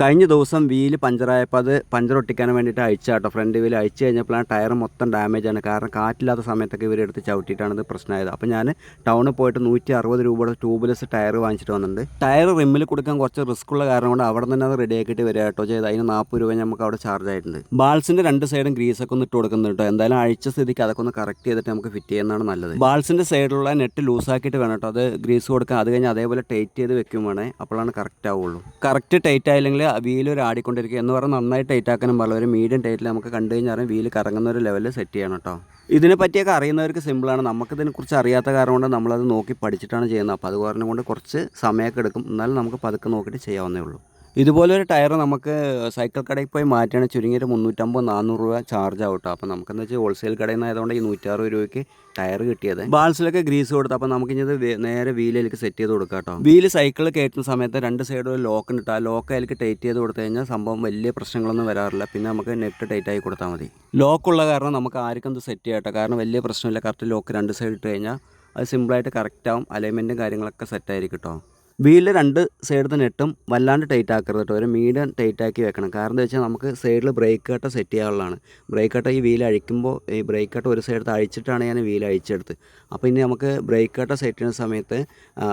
കഴിഞ്ഞ ദിവസം വീൽ പഞ്ചറായപ്പോൾ അത് പഞ്ചർ ഒട്ടിക്കാൻ വേണ്ടിയിട്ട് കേട്ടോ ഫ്രണ്ട് വീൽ അയച്ചു കഴിഞ്ഞപ്പോഴാണ് ടയർ മൊത്തം ഡാമേജ് ആണ്. കാരണം കാറ്റില്ലാത്ത സമയത്തൊക്കെ ഇവർ ഇവരെടുത്ത് ചവിട്ടിയിട്ടാണ് ഇത് പ്രശ്നമായത്. അപ്പോൾ ഞാൻ ടൗണിൽ പോയിട്ട് നൂറ്റി അറുപത് രൂപയുടെ ട്യൂബ്ലെസ് ടയർ വാങ്ങിച്ചിട്ട് വന്നിട്ടുണ്ട്. ടയർ റിമ്മിൽ കൊടുക്കാൻ കുറച്ച് റിസ്ക് ഉള്ള കാരണം കൊണ്ട് അവിടെ തന്നെ അത് റെഡി ആക്കിയിട്ട് വരിക കേട്ടോ ചെയ്ത് അതിന് നാൽപ്പത് രൂപ നമുക്ക് അവിടെ ചാർജ് ആയിട്ടുണ്ട്. ബാൾസിന്റെ രണ്ട് സൈഡും ഗ്രീസൊക്കെ ഒന്ന് ഇട്ട് കൊടുക്കുന്നുണ്ട് കേട്ടോ എന്തായാലും അഴിച്ച സ്ഥിതിക്ക് അതൊക്കെ ഒന്ന് കറക്റ്റ് ചെയ്തിട്ട് നമുക്ക് ഫിറ്റ് ചെയ്യുന്നതാണ് നല്ലത്. ബാൾസിന്റെ സൈഡിലുള്ള നെറ്റ് ലൂസാക്കിയിട്ട് വേണം കേട്ടോ അത് ഗ്രീസ് കൊടുക്കാൻ. അത് കഴിഞ്ഞ് അതേപോലെ ടൈറ്റ് ചെയ്ത് വെക്കും വേണേ അപ്പോഴാണ് കറക്റ്റ് ആവുള്ളൂ. കറക്റ്റ് ടൈറ്റ് ആയില്ലെങ്കിൽ വീൽ ഒരു ആടിക്കൊണ്ടിരിക്കുക എന്ന് പറഞ്ഞാൽ നന്നായി ടൈറ്റ് ആക്കാനും പാടില്ല. ഒരു മീഡിയം ടൈറ്റിൽ നമുക്ക് കണ്ടു കഴിഞ്ഞാൽ അറിയാം വീൽ കറങ്ങുന്ന ഒരു ലെവലിൽ സെറ്റ് ചെയ്യണം കേട്ടോ ഇതിനെ പറ്റിയൊക്കെ അറിയുന്നവർക്ക് സിമ്പിളാണ് നമുക്കിതിനെക്കുറിച്ച് അറിയാത്ത കാരണം കൊണ്ട് നമ്മളത് നോക്കി പഠിച്ചിട്ടാണ് ചെയ്യുന്നത്. അപ്പോൾ അത് കൊണ്ട് കുറച്ച് സമയമൊക്കെ എടുക്കും. എന്നാലും നമുക്ക് പതുക്കെ നോക്കിയിട്ട് ചെയ്യാവുന്നേ ഉള്ളൂ. ഇതുപോലെ ഒരു ടയർ നമുക്ക് സൈക്കിൾ കടയിൽ പോയി മാറ്റുകയാണെങ്കിൽ ചുരുങ്ങിയൊരു മുന്നൂറ്റമ്പത് നാനൂറ് രൂപ ചാർജ് ആവും കേട്ടോ അപ്പോൾ നമുക്കെന്ന് വെച്ചാൽ ഹോൾസെയിൽ കടയിൽ നിന്ന് ആയതുകൊണ്ട് ഈ നൂറ്റാറ് രൂപയ്ക്ക് ടയർ കിട്ടിയത്. ബാൾസിലൊക്കെ ഗ്രീസ് കൊടുത്തു അപ്പോൾ നമുക്ക് ഇനി ഇത് നേരെ വീലിലേക്ക് സെറ്റ് ചെയ്ത് കൊടുക്കാം കേട്ടോ വീൽ സൈക്കിൾ കയറ്റുന്ന സമയത്ത് രണ്ട് സൈഡും ഒരു ലോക്ക് ഉണ്ട് ആ ലോക്ക് അതിലേക്ക് ടൈറ്റ് ചെയ്ത് കൊടുത്തു കഴിഞ്ഞാൽ സംഭവം വലിയ പ്രശ്നങ്ങളൊന്നും വരാറില്ല. പിന്നെ നമുക്ക് നെറ്റ് ടൈറ്റ് ആയി കൊടുത്താൽ മതി. ലോക്കുള്ള കാരണം നമുക്ക് ആർക്കും ഇത് സെറ്റ് ചെയ്യട്ടെ കാരണം വലിയ പ്രശ്നമില്ല. കറക്റ്റ് ലോക്ക് രണ്ട് സൈഡ് ഇട്ട് കഴിഞ്ഞാൽ അത് സിമ്പിളായിട്ട് കറക്റ്റ് ആവും. അലൈൻമെന്റും കാര്യങ്ങളൊക്കെ സെറ്റ് ആയിരിക്കും കേട്ടോ വീലിൽ രണ്ട് സൈഡിൽ തന്നെ നെട്ടും വല്ലാണ്ട് ടൈറ്റ് ആക്കരുത് കേട്ടോ ഒരു മീഡിയം ടൈറ്റ് ആക്കി വെക്കണം. കാരണം എന്താ വെച്ചാൽ നമുക്ക് സൈഡിൽ ബ്രേക്ക് കട്ട സെറ്റ് ചെയ്യാനുള്ളതാണ്. ബ്രേക്ക് കട്ട ഈ വീൽ അഴിക്കുമ്പോൾ ഈ ബ്രേക്ക് കട്ട ഒരു സൈഡ് അഴിച്ചിട്ടാണ് ഞാൻ വീൽ അഴിച്ചെടുത്ത്. അപ്പോൾ ഇനി നമുക്ക് ബ്രേക്ക് കട്ട സെറ്റ് ചെയ്യുന്ന സമയത്ത്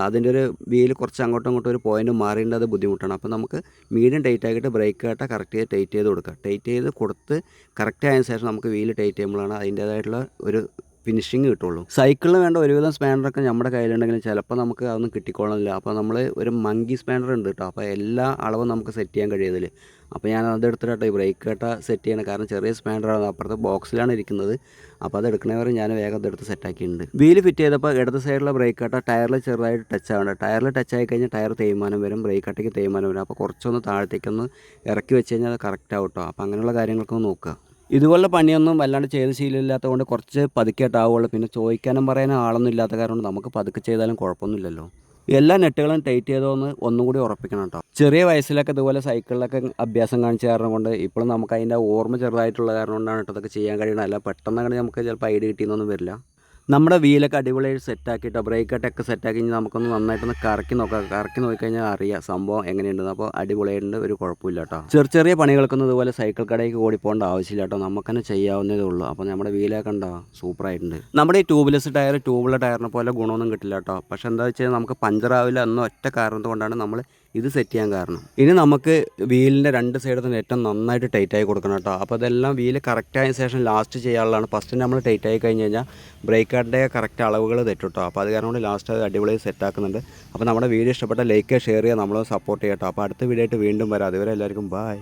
അതിന്റെ ഒരു വീൽ കുറച്ച് അങ്ങോട്ടും ഇങ്ങോട്ടും ഒരു പോയിന്റ് മാറേണ്ടത് ബുദ്ധിമുട്ടാണ്. അപ്പോൾ നമുക്ക് മീഡിയം ടൈറ്റ് ആക്കിയിട്ട് ബ്രേക്ക് കട്ട കറക്റ്റ് ചെയ്ത് ടൈറ്റ് ചെയ്ത് കൊടുക്കുക ടൈറ്റ് ചെയ്ത് കൊടുത്ത് കറക്റ്റ് ആയതിനു ശേഷം നമുക്ക് വീൽ ടൈറ്റ് ചെയ്യുമ്പോഴാണ് അതിന്റേതായിട്ടുള്ള ഒരു ഫിനിഷിങ് കിട്ടുള്ളൂ. സൈക്കിളിന് വേണ്ട ഒരുവിധം സ്പാനറൊക്കെ നമ്മുടെ കയ്യിലുണ്ടെങ്കിലും ചിലപ്പോൾ നമുക്ക് അതൊന്നും കിട്ടിക്കോളണില്ല. അപ്പോൾ നമ്മൾ ഒരു മങ്കി സ്പാനർ ഉണ്ട് കേട്ടോ അപ്പോൾ എല്ലാ അളവും നമുക്ക് സെറ്റ് ചെയ്യാൻ കഴിയുന്നതിൽ. അപ്പോൾ ഞാൻ അത് എടുത്തിട്ടോ ഈ ബ്രേക്ക് കേട്ട സെറ്റ് ചെയ്യണം. കാരണം ചെറിയ സ്പാനറാണ് അപ്പുറത്തെ ബോക്സിലാണ് ഇരിക്കുന്നത്. അപ്പോൾ അത് എടുക്കണവരെ ഞാൻ വേഗം അതെടുത്ത് സെറ്റാക്കിയിട്ടുണ്ട് വീൽ ഫിറ്റ് ചെയ്തപ്പോൾ ഇടത് സൈഡിലെ ബ്രേക്ക് കേട്ട ടയറിൽ ചെറുതായിട്ട് ടച്ച് ആവേണ്ട. ടയറിൽ ടച്ച് ആയി കഴിഞ്ഞാൽ ടയർ തേയ്മാനം വരും. ബ്രേക്ക് കട്ടയ്ക്ക് തേയ്മാനം വരും. അപ്പോൾ കുറച്ചൊന്ന് താഴത്തേക്കൊന്ന് ഇറക്കി വെച്ച് കഴിഞ്ഞാൽ അത് കറക്റ്റ് ആവും കേട്ടോ അപ്പോൾ അങ്ങനെയുള്ള കാര്യങ്ങൾക്കൊന്ന് നോക്കുക ഇതുപോലുള്ള പണിയൊന്നും വല്ലാണ്ട് ചെയ്ത് ശീലമില്ലാത്തത് കൊണ്ട് കുറച്ച് പതുക്കെട്ടാവുള്ളൂ പിന്നെ ചോദിക്കാനും പറയാനും ആളൊന്നും ഇല്ലാത്ത കാരണം നമുക്ക് പതുക്കെ ചെയ്താലും കുഴപ്പമൊന്നുമില്ലല്ലോ. എല്ലാ നെറ്റുകളും ടൈറ്റ് ചെയ്തോന്ന് ഒന്നും കൂടി ഉറപ്പിക്കണം കേട്ടോ. ചെറിയ വയസ്സിലൊക്കെ ഇതുപോലെ സൈക്കിളിലൊക്കെ അഭ്യാസം കാണിച്ച കാരണം കൊണ്ട് ഇപ്പോഴും നമുക്ക് അതിന്റെ ഓർമ്മ ചെറുതായിട്ടുള്ള കാരണം കൊണ്ടാണ് കേട്ടോ ഇതൊക്കെ ചെയ്യാൻ കഴിയണം അല്ല പെട്ടെന്ന് നമുക്ക് ചിലപ്പോൾ ഐഡിയ കിട്ടിയെന്നൊന്നും വരില്ല. നമ്മുടെ വീലൊക്കെ അടിപൊളിയായിട്ട് സെറ്റാക്കിയിട്ട് ബ്രേക്ക് കട്ടൊക്കെ സെറ്റാക്കി കഴിഞ്ഞാൽ നമുക്കൊന്ന് നന്നായിട്ടൊന്ന് കറക്കി നോക്കാം. കറക്കി നോക്കിക്കഴിഞ്ഞാൽ അറിയാം സംഭവം എങ്ങനെയുണ്ടെന്ന്. അപ്പോൾ അടിപൊളിയായിട്ടുണ്ട് ഒരു കുഴപ്പമില്ല കേട്ടോ. ചെറിയ ചെറിയ പണികൾക്കൊന്നും ഇതുപോലെ സൈക്കിൾ കടയിലേക്ക് ഓടി പോകേണ്ട ആവശ്യമില്ല കേട്ടോ. നമുക്ക് തന്നെ ചെയ്യാവുന്നതേ ഉള്ളൂ. അപ്പോൾ നമ്മുടെ വീലൊക്കെ ഉണ്ടോ സൂപ്പറായിട്ടുണ്ട്. നമ്മുടെ ഈ ട്യൂബ്ലെസ് ടയർ ട്യൂബുള്ള ടയറിനെ പോലെ ഗുണമൊന്നും കിട്ടില്ല കേട്ടോ. പക്ഷേ എന്താ വെച്ചാൽ നമുക്ക് പഞ്ചറാവില്ല എന്ന ഒറ്റ കാരണത്തുകൊണ്ടാണ് നമ്മൾ ഇത് സെറ്റ് ചെയ്യാൻ കാരണം. ഇനി നമുക്ക് വീലിന്റെ രണ്ട് സൈഡിൽ നിന്ന് ഏറ്റവും നന്നായിട്ട് ടൈറ്റായി കൊടുക്കണം കേട്ടോ. അപ്പോൾ അതെല്ലാം വീൽ കറക്റ്റ് ആയ ശേഷം ലാസ്റ്റ് ചെയ്യാനുള്ളതാണ്. ഫസ്റ്റ് നമ്മൾ ടൈറ്റായി കഴിഞ്ഞ് കഴിഞ്ഞാൽ ബ്രേക്ക് കാർഡിന്റെ കറക്റ്റ് അളവുകൾ തെറ്റും കേട്ടോ. അപ്പോൾ അത് കാരണം കൊണ്ട് ലാസ്റ്റ് അത് അടിപൊളി സെറ്റ് ആക്കുന്നുണ്ട്. അപ്പോൾ നമ്മുടെ വീഡിയോ ഇഷ്ടപ്പെട്ട ലൈക്ക് ഷെയർ ചെയ്യുക. നമ്മളെ സപ്പോർട്ട് ചെയ്യട്ടോ അപ്പോൾ അടുത്ത വീഡിയോ ആയിട്ട് വീണ്ടും വരാം. അതുവരെ എല്ലാവർക്കും ബൈ